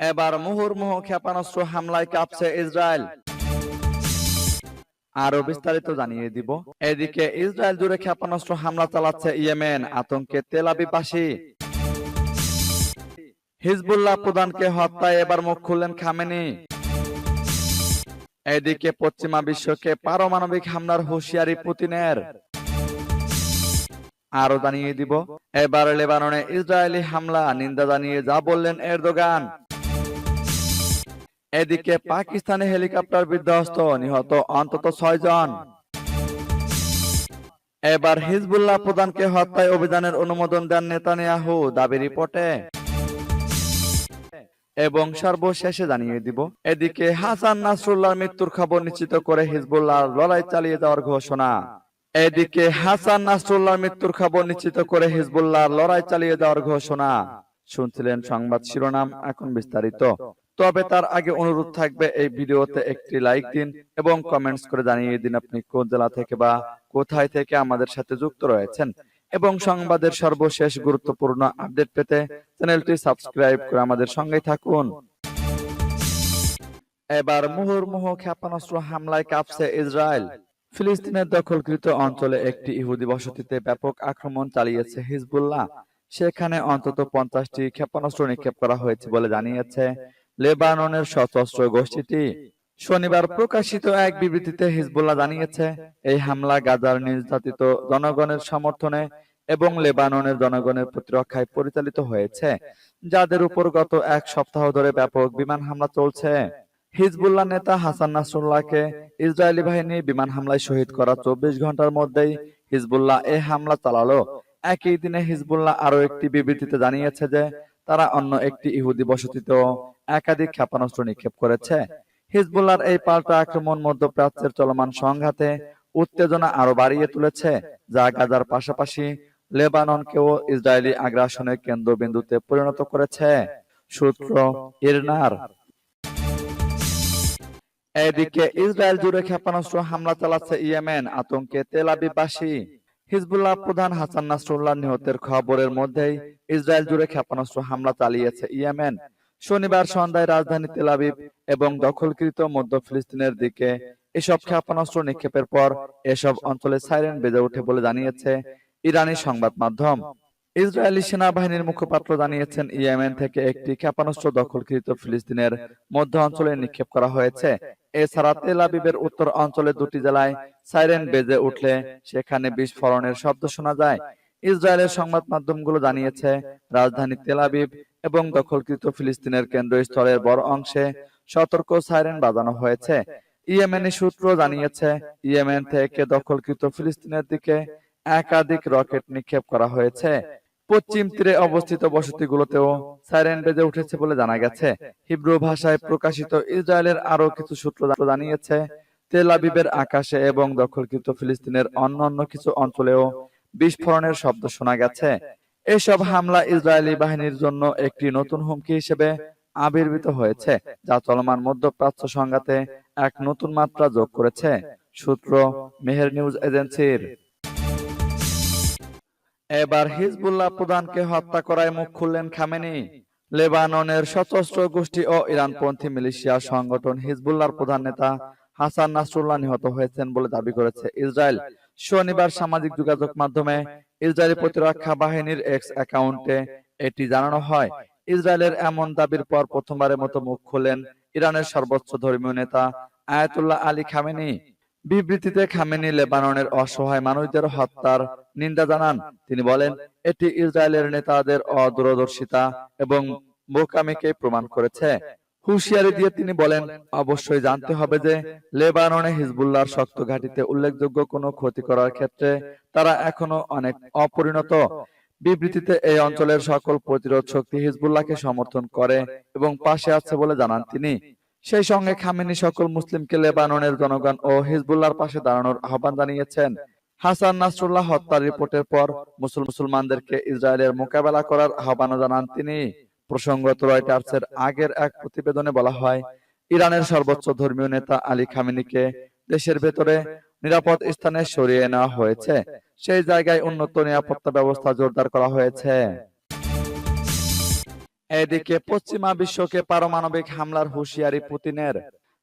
এবার মুহুর্মুহু ক্ষেপণাস্ত্র হামলায় কাঁপছে ইসরায়েল। আরও বিস্তারিত জানিয়ে দিব। এদিকে ইসরায়েল জুড়ে ক্ষেপণাস্ত্র হামলা চালাচ্ছে ইয়েমেন, আতঙ্কে তেলাবিবাসী হিজবুল্লাহ প্রধানকে হত্যায় এবার মুখ খুললেন খামেনি। এদিকে পশ্চিমা বিশ্বকে পারমাণবিক হামলার হুঁশিয়ারি পুতিনের। আরও জানিয়ে দিব, এবার লেবাননে ইসরায়েলি হামলা, নিন্দা জানিয়ে যা বললেন এরদোগান। এদিকে পাকিস্তানে হেলিকপ্টার বিধ্বস্ত নিহত অন্তত ছয় জন। এবার হিজবুল্লাহ প্রধানকে হত্যায় অভিযানের অনুমোদন দেন নেতানিয়াহু দাবি রিপোর্টে। এবং সর্বশেষে জানিয়ে দিব এদিকে হাসান নাসরুল্লাহর মৃত্যুর খবর নিশ্চিত করে হিজবুল্লাহ লড়াই চালিয়ে যাওয়ার ঘোষণা। এদিকে হাসান নাসরুল্লাহর মৃত্যুর খবর নিশ্চিত করে হিজবুল্লাহ লড়াই চালিয়ে যাওয়ার ঘোষণা। শুনছিলেন সংবাদ শিরোনাম এখন বিস্তারিত। তবে তার আগে অনুরোধ থাকবে এই ভিডিওতে একটি লাইক দিন এবং কমেন্টস করে জানিয়ে দিন আপনি কোন জেলা থেকে বা কোথায় থেকে আমাদের সাথে যুক্ত রয়েছেন। এবং সংবাদের সর্বশেষ গুরুত্বপূর্ণ আপডেট পেতে চ্যানেলটি সাবস্ক্রাইব করে আমাদের সঙ্গেই থাকুন। এবার মুহুর্মুহ ক্ষেপণাস্ত্র হামলায় কাঁপছে ইসরায়েল। ফিলিস্তিনের দখলকৃত অঞ্চলে একটি ইহুদি বসতিতে ব্যাপক আক্রমণ চালিয়েছে হিজবুল্লাহ। সেখানে অন্তত পঞ্চাশটি ক্ষেপণাস্ত্র নিক্ষেপ করা হয়েছে বলে জানিয়েছে লেবাননের সশস্ত্র গোষ্ঠীটি শনিবার প্রকাশিত এক বিবৃতিতে হিজবুল্লাহ জানিয়েছে এই হামলা গাজার নির্যাতিত জনগণের সমর্থনে এবং লেবাননের জনগণের প্রতিরক্ষায় পরিচালিত হয়েছে যাদের উপর গত এক সপ্তাহ ধরে ব্যাপক বিমান হামলা চলছে। হিজবুল্লাহ নেতা হাসান নাসরুল্লাহকে ইসরায়েলি বাহিনী বিমান হামলায় শহীদ করা চব্বিশ ঘণ্টার মধ্যেই হিজবুল্লাহ এ হামলা চালালো। একই দিনে হিজবুল্লাহ আরও একটি বিবৃতিতে জানিয়েছে যে তারা অন্য একটি ইহুদি বসতিতেও একাধিক ক্ষেপণাস্ত্র নিক্ষেপ করেছে। হিজবুল্লাহর এই পাল্টা আক্রমণ মধ্যপ্রাচ্যের চলমান সংঘাতে উত্তেজনা আরও বাড়িয়ে তুলেছে, যা গাজার পাশাপাশি লেবাননকেও ইসরায়েলি আগ্রাসনের কেন্দ্রবিন্দুতে পরিণত করেছে। সূত্র ইরনার। এদিকে ইসরায়েল জুড়ে ক্ষেপণাস্ত্র হামলা চালাচ্ছে ইয়েমেন, আতঙ্কে তেলাবিবাসী হিজবুল্লাহ প্রধান হাসান নাসরুল্লাহ নিহতের খবরের মধ্যেই ইসরায়েল জুড়ে ক্ষেপণাস্ত্র হামলা চালিয়েছে ইয়েমেন। শনিবার সন্ধ্যায় রাজধানী তেলাবিব এবং দখলকৃত মধ্য ফিলিস্তিনের দিকে এসব ক্ষেপণাস্ত্র নিক্ষেপের পর এসব অঞ্চলে সাইরেন বেজে ওঠে বলে জানিয়েছে ইরানি সংবাদ মাধ্যম। ইসরায়েলি সেনাবাহিনীর মুখপাত্র জানিয়েছেন ইয়েমেন থেকে একটি ক্ষেপণাস্ত্র দখলকৃত ফিলিস্তিনের মধ্য অঞ্চলে নিক্ষেপ করা হয়েছে। এছাড়া তেল আবিবের উত্তর অঞ্চলে দুটি জেলায় সাইরেন বেজে উঠলে সেখানে বিস্ফোরণের শব্দ শোনা যায়। ইসরায়েলের সংবাদ মাধ্যমগুলো জানিয়েছে, রাজধানী তেল আবিব এবং দখলকৃত ফিলিস্তিনের কেন্দ্রস্থলের বড় অংশে সতর্ক সাইরেন বাজানো হয়েছে। ইয়েমেনি সূত্র জানিয়েছে, ইয়েমেন থেকে দখলকৃত ফিলিস্তিনের দিকে একাধিক রকেট নিক্ষেপ করা হয়েছে। পশ্চিম তীরে অবস্থিত বসতিগুলোতেও সাইরেন বেজে উঠেছে বলে জানা গেছে। হিব্রু ভাষায় প্রকাশিত ইসরায়েলের আরও কিছু সূত্র জানিয়েছে, তেল আবিবের আকাশে এবং দখলকৃত ফিলিস্তিনের অন্যান্য কিছু অঞ্চলেও বিস্ফোরণের শব্দ শোনা গেছে। এসব হামলা ইসরায়েলি বাহিনীর জন্য একটি নতুন হুমকি হিসেবে আবির্ভূত হয়েছে, যা চলমান মধ্যপ্রাচ্য সংঘাতে এক নতুন মাত্রা যোগ করেছে, সূত্র মেহের নিউজ এজেন্সির। এবার হিজবুল্লাহ প্রধানকে হত্যা করায় মুখ খুললেন খামেনি। লেবাননের সশস্ত্র গোষ্ঠী ও ইরানপন্থী মিলিশিয়া সংগঠন হিজবুল্লাহর প্রধান নেতা হাসান নাসরুল্লাহ নিহত হয়েছেন বলে দাবি করেছে ইসরায়েল। শনিবার সামাজিক যোগাযোগ মাধ্যমে ইসরায়েলি প্রতিরক্ষা বাহিনীর এক্স অ্যাকাউন্টে এটি জানানো হয়। ইসরায়েলের এমন দাবির পর প্রথমবারের মতো মুখ খোলেন ইরানের সর্বোচ্চ ধর্মীয় নেতা আয়াতুল্লাহ আলী খামেনি। বিবৃতিতে খামেনি লেবাননের অসহায় মানুষদের হত্যার নিন্দা জানান। তিনি বলেন, এটি ইসরায়েলের নেতাদের অদূরদর্শিতা এবং বোকামিকে প্রমাণ করেছে। হুঁশিয়ারি দিয়ে তিনি বলেন, অবশ্যই জানতে হবে যে লেবাননে হিজবুল্লাহর শক্ত ঘাটিতে উল্লেখযোগ্য কোনো ক্ষতি করার ক্ষেত্রে তারা এখনও অনেক অপরিণত। বিবৃতিতে এই অঞ্চলের সকল প্রতিরোধ শক্তি হিজবুল্লাহকে সমর্থন করে এবং পাশে আছে বলে জানান তিনি। সেই সঙ্গে খামেনি সকল মুসলিমকে লেবাননের জনগণ ও হিজবুল্লাহর পাশে দাঁড়ানোর আহ্বান জানিয়েছেন। হাসান নাসরুল্লাহ হত্যার রিপোর্টের পর মুসল মুসলমানদেরকে ইসরায়েলের মোকাবেলা করার আহ্বান জানান তিনি। প্রসঙ্গত রয়টার্সের আগের এক প্রতিবেদনে বলা হয় ইরানের সর্বোচ্চ ধর্মীয় নেতা আলী খামিনিকে দেশের ভেতরে নিরাপদ স্থানে সরিয়ে নেওয়া হয়েছে। সেই জায়গায় উন্নত নিরাপত্তা ব্যবস্থা জোরদার করা হয়েছে। এদিকে পশ্চিমা বিশ্বকে পারমাণবিক হামলার হুঁশিয়ারি পুতিনের।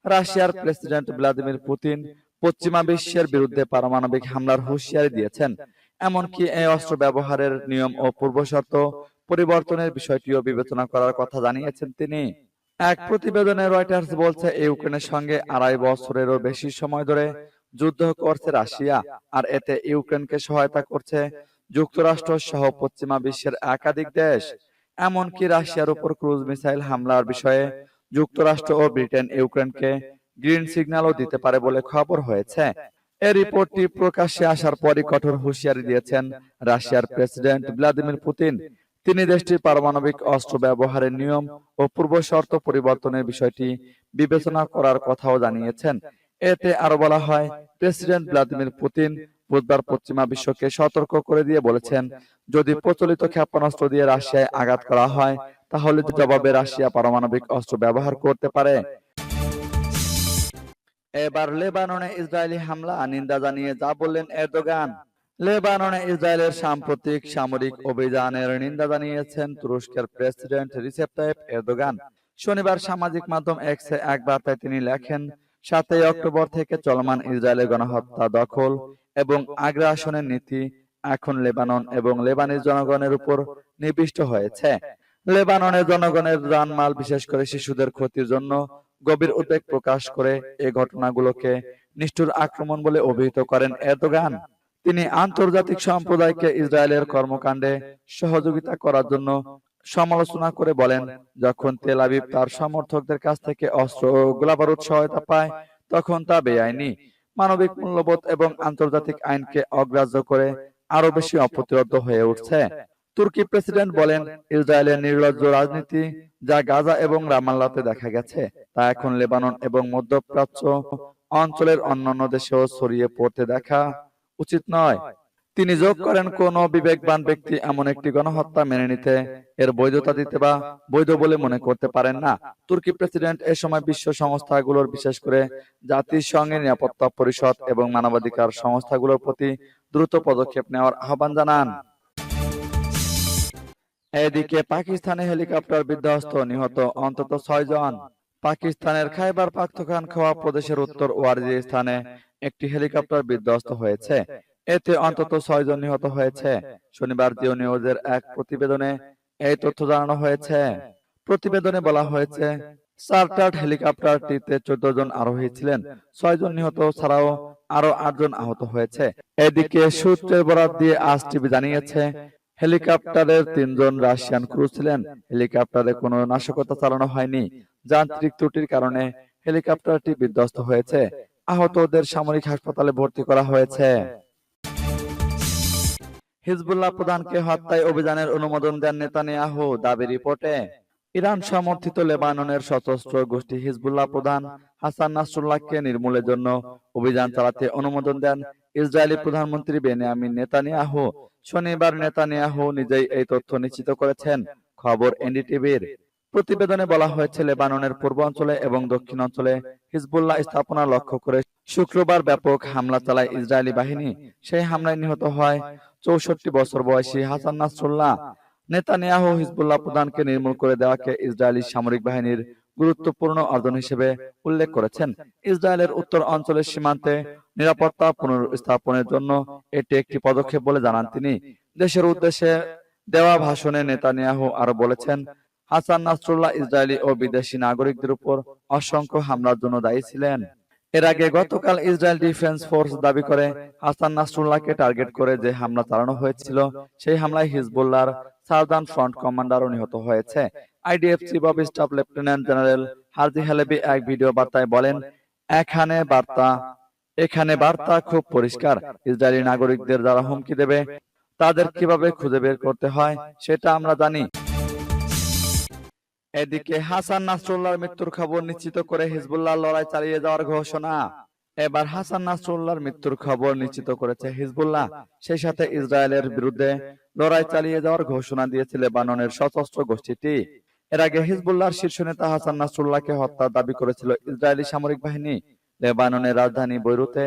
রাশিয়ার প্রেসিডেন্ট ভ্লাদিমির পুতিন পশ্চিমা বিশ্বের বিরুদ্ধে পারমাণবিক হামলার হুঁশিয়ারি দিয়েছেন। এমনকি এই অস্ত্র ব্যবহারের নিয়ম ও পূর্বশর্ত পরিবর্তনের বিষয়টিও বিবেচনা করার কথা জানিয়েছেন তিনি। এক প্রতিবেদনে রয়টার্স বলছে ইউক্রেনের সঙ্গে আড়াই বছরেরও বেশি সময় ধরে যুদ্ধ করছে রাশিয়া, আর এতে ইউক্রেনকে সহায়তা করছে যুক্তরাষ্ট্র সহ পশ্চিমা বিশ্বের একাধিক দেশ। এমনকি রাশিয়ার উপর ক্রুজ মিসাইল হামলার বিষয়ে যুক্তরাষ্ট্র ও ব্রিটেন ইউক্রেনকে গ্রিন সিগন্যালও দিতে পারে বলে খবর হয়েছে। এই রিপোর্টটি প্রকাশ্যে আসার পরই কঠোর হুঁশিয়ারি দিয়েছেন রাশিয়ার প্রেসিডেন্ট ভ্লাদিমির পুতিন। তিনি দেশটির পারমাণবিক অস্ত্র ব্যবহারের নিয়ম ও পূর্ব শর্ত পরিবর্তনের বিষয়টি বিবেচনা করার কথাও জানিয়েছেন। এতে আরও বলা হয় প্রেসিডেন্ট ভ্লাদিমির পুতিন বুধবার পশ্চিমা বিশ্বকে সতর্ক করে দিয়ে বলেছেন, যদি প্রচলিত ক্ষেপণাস্ত্র দিয়ে রাশিয়ায় আঘাত করা হয়, তাহলে জবাবে রাশিয়া পারমাণবিক অস্ত্র ব্যবহার করতে পারে। এবার লেবাননে ইসরায়েলি হামলা, নিন্দা জানিয়ে যা বললেন এরদোগান। লেবাননে ইসরায়েলের সাম্প্রতিক সামরিক অভিযানের নিন্দা জানিয়েছেন তুরস্কের প্রেসিডেন্ট রিসেপ তাইপ এরদোগান। শনিবার সামাজিক মাধ্যম এক্সে এক বার্তায় তিনি লেখেন সাতই অক্টোবর থেকে চলমান ইসরায়েলের গণহত্যা দখল এবং আগ্রাসনের নীতি এখন লেবানন এবং লেবানিজ জনগণের উপর নিবিষ্ট হয়েছে। লেবাননের জনগণের জানমাল বিশেষ করে শিশুদের ক্ষতির জন্য গভীর উদ্বেগ প্রকাশ করে এই ঘটনাগুলোকে নিষ্ঠুর আক্রমণ বলে অভিহিত করেন এরদোগান। তিনি আন্তর্জাতিক সম্প্রদায়কে ইসরায়েলের কর্মকাণ্ডে সহযোগিতা করার জন্য সমালোচনা করে বলেন, যখন তেল আবিব তার সমর্থকদের কাছ থেকে অস্ত্র ও গোলাবারুদ সহায়তা পায়, তখন তা বেআইনি। মানবিক মূল্যবোধ এবং আন্তর্জাতিক আইনকে অগ্রাহ্য করে আরও বেশি অপ্রতিরোধ হয়ে উঠছে। তুর্কি প্রেসিডেন্ট বলেন, ইসরায়েলের নির্লজ্জ রাজনীতি যা গাজা এবং রামাল্লাতে দেখা গেছে, তা এখন লেবানন এবং মধ্যপ্রাচ্য অঞ্চলের অন্যান্য দেশেও ছড়িয়ে পড়তে দেখা উচিত নয়। তিনি যোগ করেন কোন বিবেকবান ব্যক্তি এমন একটি গণহত্যা মেনে নিতে এর বৈধতা দিতে বা বৈধ বলে মনে করতে পারেন না। তুর্কি প্রেসিডেন্ট এ সময় বিশ্ব সংস্থাগুলোর বিশেষ করে জাতিসংঘের নিরাপত্তা পরিষদ এবং মানবাধিকার সংস্থাগুলোর প্রতি দ্রুত পদক্ষেপ নেওয়ার আহ্বান জানান। এদিকে পাকিস্তানে হেলিকপ্টার বিধ্বস্ত নিহত অন্তত ছয় জন। পাকিস্তানের খাইবার পাখতুনখোয়া প্রদেশের উত্তর ওয়ারজি স্থানে একটি হেলিকপ্টার বিধ্বস্ত হয়েছে। এতে অন্তত ছয় জন নিহত হয়েছে। শনিবার জিও নিউজের এক প্রতিবেদনে এই তথ্য জানানো হয়েছে। প্রতিবেদনে বলা হয়েছে চার্টার্ড হেলিকপ্টারটিতে চোদ্দ জন আরোহী ছিলেন। ছয় জন নিহত ছাড়াও আরও আটজন আহত হয়েছে। এদিকে সূত্রের বরাত দিয়ে আজ টিভি জানিয়েছে হেলিকপ্টারের তিনজন রাশিয়ান ক্রু ছিলেন। হেলিকপ্টারে কোনো নাশকতা চালানো হয়নি। যান্ত্রিক ত্রুটির কারণে হেলিকপ্টারটি বিধ্বস্ত হয়েছে। আহতদের সামরিক হাসপাতালে ভর্তি করা হয়েছে হিজবুল্লাহ প্রধানকে হত্যায় অভিযানের অনুমোদন দেন নেতানিয়াহু দাবি রিপোর্টে। ইরান সমর্থিত লেবাননের সশস্ত্র গোষ্ঠী হিজবুল্লাহ প্রধান হাসান নাসরুল্লাহকে নির্মূলের জন্য অভিযান চালাতে অনুমোদন দেন ইসরায়েলি প্রধানমন্ত্রী বেনিয়ামিন নেতানিয়াহু। শনিবার নেতানিয়াহু নিজেই এই তথ্য নিশ্চিত করেছেন। খবর এনডিটিভির। প্রতিবেদনে বলা হয়েছে, লেবাননের পূর্বাঞ্চলে এবং দক্ষিণ অঞ্চলে হিজবুল্লাহ স্থাপনা লক্ষ্য করে শুক্রবার ব্যাপক হামলা চালায় ইসরায়েলি বাহিনী। সেই হামলায় নিহত হয় চৌষট্টি বছর বয়সী হাসান নাসরুল্লাহ। নেতানিয়াহু হিজবুল্লাহ প্রধানকে নির্মূল করে দেওয়াকে ইসরায়েলি সামরিক বাহিনীর গুরুত্বপূর্ণ অর্জন হিসেবে উল্লেখ করেছেন। ইসরায়েলের উত্তর অঞ্চলের সীমান্তে নিরাপত্তা পুনর্স্থাপনের জন্য এটি একটি পদক্ষেপ বলে জানান তিনি। দেশের উদ্দেশ্যে দেওয়া ভাষণে নেতানিয়াহু আরও বলেছেন, হাসান নাসরুল্লাহ ইসরায়েলি ও বিদেশি নাগরিকদের উপর অসংখ্য হামলার জন্য দায়ী ছিলেন। এর আগে গতকাল ইসরায়েল ডিফেন্স ফোর্স দাবি করে হাসান নাসরুল্লাহকে টার্গেট করে যে হামলা চালানো হয়েছিল, সেই হামলায় হিজবুল্লাহর সাউদার্ন ফ্রন্ট কমান্ডারও নিহত হয়েছে। IDF chief of staff lieutenant general Herzi Halevi এক ভিডিও বার্তায় বলেন, এখানে বার্তা এখানে বার্তা খুব পরিষ্কার। ইসরায়েলি নাগরিকদের যারা হুমকি দেবে, তাদের কীভাবে খুঁজে বের করতে হয়, সেটা আমরা জানি। এদিকে হাসান নাসরুল্লাহর মৃত্যুর খবর নিশ্চিত করে হিজবুল্লাহ লড়াই চালিয়ে যাওয়ার ঘোষণা। এবার হাসান নাসরুল্লাহর মৃত্যুর খবর নিশ্চিত করেছে হিজবুল্লাহ। সেই সাথে ইসরায়েলের বিরুদ্ধে লড়াই চালিয়ে যাওয়ার ঘোষণা দিয়েছে লেবাননের সশস্ত্র গোষ্ঠীটি। এর আগে হিজবুল্লাহর শীর্ষ নেতা হাসান নাসরুল্লাহকে হত্যা দাবি করেছিল ইসরায়েলি সামরিক বাহিনী। লেবাননের রাজধানী বৈরুতে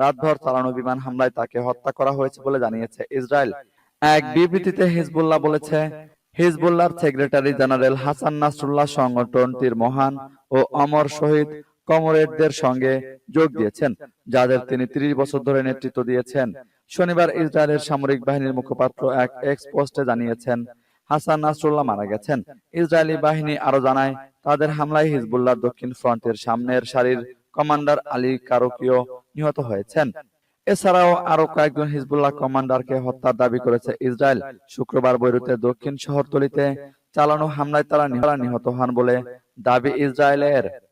রাতভর চালানো বিমান হামলায় তাকে হত্যা করা হয়েছে বলে জানিয়েছে ইসরায়েল। এক বিবৃতিতে হিজবুল্লাহ বলেছে হিজবুল্লাহর সেক্রেটারি জেনারেল হাসান নাসরুল্লাহ সংগঠনটির মহান ও অমর শহীদ কমরেডদের সঙ্গে যোগ দিয়েছেন, যাদের তিনি ত্রিশ বছর ধরে নেতৃত্ব দিয়েছেন। শনিবার ইসরায়েলের সামরিক বাহিনীর মুখপাত্র এক এক্স পোস্টে জানিয়েছেন, হাসান নাসরুল্লাহ মারা গেছেন। ইসরায়েলি বাহিনী আরও জানায়, তাদের হামলায় হিজবুল্লাহর দক্ষিণ ফ্রন্টের সামনের সারির কমান্ডার আলী কারকিও নিহত হয়েছেন। এছাড়াও আরও কয়েকজন হিজবুল্লাহ কমান্ডারকে হত্যার দাবি করেছে। ইসরায়েল শুক্রবার বৈরুতে দক্ষিণ শহরতলিতে চালানো হামলায় তারা নিহত হন বলে দাবি ইসরায়েলের।